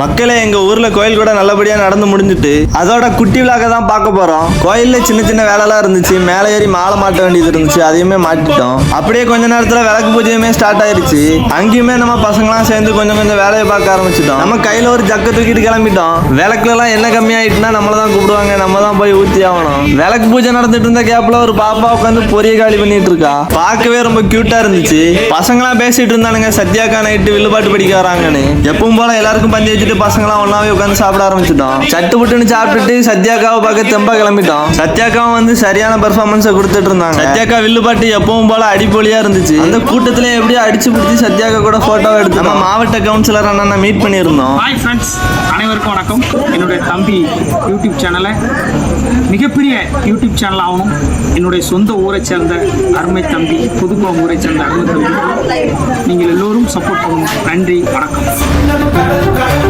மக்களே எங்க ஊர்ல கோயில் கூட நல்லபடியா நடந்து முடிஞ்சிட்டு அதோட குட்டி விழாக்க தான் பார்க்க போறோம். கோயில்ல சின்ன சின்ன வேலைலாம் இருந்துச்சு மேலே ஏறி மாலை மாட்ட வேண்டியது இருந்துச்சு அதையுமே மாட்டிட்டோம். அப்படியே கொஞ்ச நேரத்துல விளக்கு பூஜையுமே ஸ்டார்ட் ஆயிருச்சு. அங்கேயுமே நம்ம பசங்களாம் சேர்ந்து கொஞ்சம் கொஞ்சம் வேலையை பார்க்க ஆரம்பிச்சிட்டோம். நம்ம கையில ஒரு ஜக்க தூக்கிட்டு கிளம்பிட்டோம். விளக்குல எல்லாம் என்ன கம்மியாயிட்டுனா நம்மள தான் கூப்பிடுவாங்க நம்ம தான் போய் ஊத்தி ஆகணும் விளக்கு பூஜை நடந்துட்டு இருந்த கேப்ல ஒரு பாப்பா உட்காந்து பொரிய காலி பண்ணிட்டு இருக்கா. பார்க்கவே ரொம்ப கியூட்டா இருந்துச்சு. பசங்களாம் பேசிட்டு இருந்தானுங்க சத்யாக்கா நைட்டு வில்லுபாட்டு படிக்க வராங்கன்னு. எப்பவும் போல எல்லாருக்கும் பஞ்சாயத்து வச்சுட்டு பசங்களாம் ஒன்னாவே உட்காந்து சாப்பிட ஆரம்பிச்சிட்டோம் சட்டு புட்டுன்னு சாப்பிட்டுட்டு சத்யாக்காவை பார்க்க தெம்பா கிளம்பிட்டோம் சத்யாக்காவும் வந்து சரியான பெர்ஃபார்மன்ஸை கொடுத்துட்டு இருந்தாங்க. சத்யாக்கா வில்லுப்பாட்டு எப்பவும் போல அடிப்பொலியா இருந்துச்சு. அந்த கூட்டத்துல எப்படியோ அடிச்சு பிடிச்சி சத்யாக்கா கூட போட்டோ எடுத்து நம்ம மாவட்ட கவுன்சிலர் அண்ணனை மீட் பண்ணியிருந்தோம். ஹாய் ஃப்ரெண்ட்ஸ் அனைவருக்கும் வணக்கம். என்னுடைய தம்பி யூடியூப் சேனலை மிகப்பெரிய யூடியூப் சேனல் ஆகணும் என்னுடைய சொந்த ஊரை சேர்ந்த அருமை தம்பி புதுக்குளம் ஊரை சேர்ந்த அருமை தம்பி. நீங்கள் எல்லோரும் சப்போர்ட் பண்ணணும். நன்றி வணக்கம்.